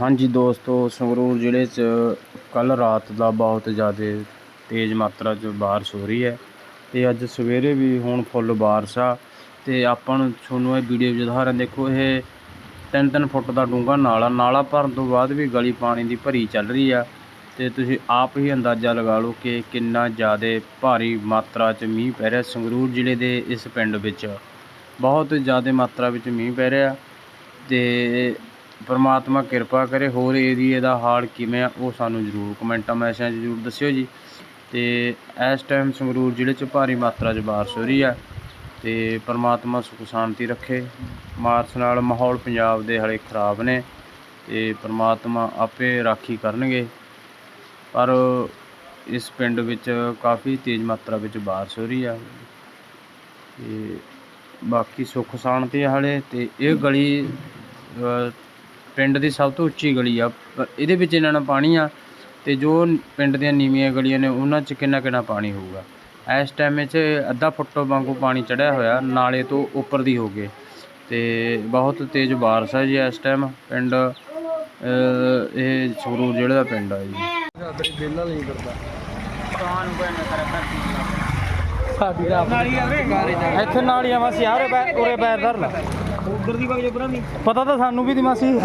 ਹਾਂਜੀ ਦੋਸਤੋ, ਸੰਗਰੂਰ ਜ਼ਿਲ੍ਹੇ 'ਚ ਕੱਲ੍ਹ ਰਾਤ ਦਾ ਬਹੁਤ ਜ਼ਿਆਦਾ ਤੇਜ਼ ਮਾਤਰਾ 'ਚ ਬਾਰਿਸ਼ ਹੋ ਰਹੀ ਹੈ ਅਤੇ ਅੱਜ ਸਵੇਰੇ ਵੀ ਹੁਣ ਫੁੱਲ ਬਾਰਿਸ਼ ਆ ਅਤੇ ਆਪਾਂ ਨੂੰ ਤੁਹਾਨੂੰ ਇਹ ਵੀਡੀਓ ਵਿੱਚ ਦਿਖਾ ਰਹੇ ਦੇਖੋ, ਇਹ ਤਿੰਨ ਤਿੰਨ ਫੁੱਟ ਦਾ ਡੂੰਘਾ ਨਾਲਾ ਨਾਲਾ ਭਰਨ ਤੋਂ ਬਾਅਦ ਵੀ ਗਲੀ ਪਾਣੀ ਦੀ ਭਰੀ ਚੱਲ ਰਹੀ ਆ ਅਤੇ ਤੁਸੀਂ ਆਪ ਹੀ ਅੰਦਾਜ਼ਾ ਲਗਾ ਲਓ ਕਿ ਕਿੰਨਾ ਜ਼ਿਆਦਾ ਭਾਰੀ ਮਾਤਰਾ 'ਚ ਮੀਂਹ ਪੈ ਰਿਹਾ ਸੰਗਰੂਰ ਜ਼ਿਲ੍ਹੇ ਦੇ ਇਸ ਪਿੰਡ ਵਿੱਚ। ਬਹੁਤ ਜ਼ਿਆਦਾ ਮਾਤਰਾ ਵਿੱਚ ਮੀਂਹ ਪੈ ਰਿਹਾ ਅਤੇ ਪਰਮਾਤਮਾ ਕਿਰਪਾ ਕਰੇ, ਹੋਰ ਏਰੀਏ ਦਾ ਹਾਲ ਕਿਵੇਂ ਆ, ਉਹ ਸਾਨੂੰ ਜ਼ਰੂਰ ਕਮੈਂਟਾਂ, ਮੈਸੇਜਾਂ 'ਚ ਜ਼ਰੂਰ ਦੱਸਿਓ ਜੀ। ਅਤੇ ਇਸ ਟਾਈਮ ਸੰਗਰੂਰ ਜ਼ਿਲ੍ਹੇ 'ਚ ਭਾਰੀ ਮਾਤਰਾ 'ਚ ਬਾਰਿਸ਼ ਹੋ ਰਹੀ ਆ ਅਤੇ ਪਰਮਾਤਮਾ ਸੁਖ, ਸ਼ਾਂਤੀ ਰੱਖੇ। ਮਾਰਸ ਨਾਲ ਮਾਹੌਲ ਪੰਜਾਬ ਦੇ ਹਲੇ ਖਰਾਬ ਨੇ ਅਤੇ ਪਰਮਾਤਮਾ ਆਪੇ ਰਾਖੀ ਕਰਨਗੇ। ਪਰ ਇਸ ਪਿੰਡ ਵਿੱਚ ਕਾਫੀ ਤੇਜ਼ ਮਾਤਰਾ ਵਿੱਚ ਬਾਰਿਸ਼ ਹੋ ਰਹੀ ਆ। ਤੇ ਬਾਕੀ ਸੁੱਖ, ਸ਼ਾਂਤੀ ਆ ਹਲੇ, ਤੇ ਇਹ ਗਲੀ ਪਿੰਡ ਦੀ ਸਭ ਤੋਂ ਉੱਚੀ ਗਲੀ ਆ। ਇਹਦੇ ਵਿੱਚ ਇਹਨਾਂ ਨਾਲ ਪਾਣੀ ਆ ਤੇ ਜੋ ਪਿੰਡ ਦੀਆਂ ਨੀਵੀਆਂ ਗਲੀਆਂ ਨੇ ਉਹਨਾਂ 'ਚ ਕਿੰਨਾ ਕਿੰਨਾ ਪਾਣੀ ਹੋਊਗਾ। ਇਸ ਟਾਈਮ 'ਚ ਅੱਧਾ ਫੁੱਟ ਵਾਂਗੂ ਪਾਣੀ ਚੜਿਆ ਹੋਇਆ ਨਾਲੇ ਤੋਂ ਉੱਪਰ ਦੀ ਹੋ ਗਏ। ਤੇ ਬਹੁਤ ਤੇਜ਼ ਬਾਰਿਸ਼ ਹੈ ਜੀ ਇਸ ਟਾਈਮ ਪਿੰਡ ਇਹ ਸੰਗਰੂਰ ਜ਼ਿਲ੍ਹੇ ਦਾ ਪਿੰਡ ਆ ਜੀ। ਬੇਲਾ ਨਹੀਂ ਕਰਦਾ ਨਾ ਸਾਡੀ ਦਾ ਆ ਇੱਥੇ ਨਾਲੀਆਂ ਮਾਸੀ ਆ ਉਰੇ ਬੈ ਉਰੇ ਬੈਰ ਧਰ ਲੈ ਉਧਰ ਦੀ ਵਗ ਜਾ ਪਰਾਂ ਦੀ ਪਤਾ ਤਾਂ ਸਾਨੂੰ ਵੀ ਦੀ ਮਾਸੀ।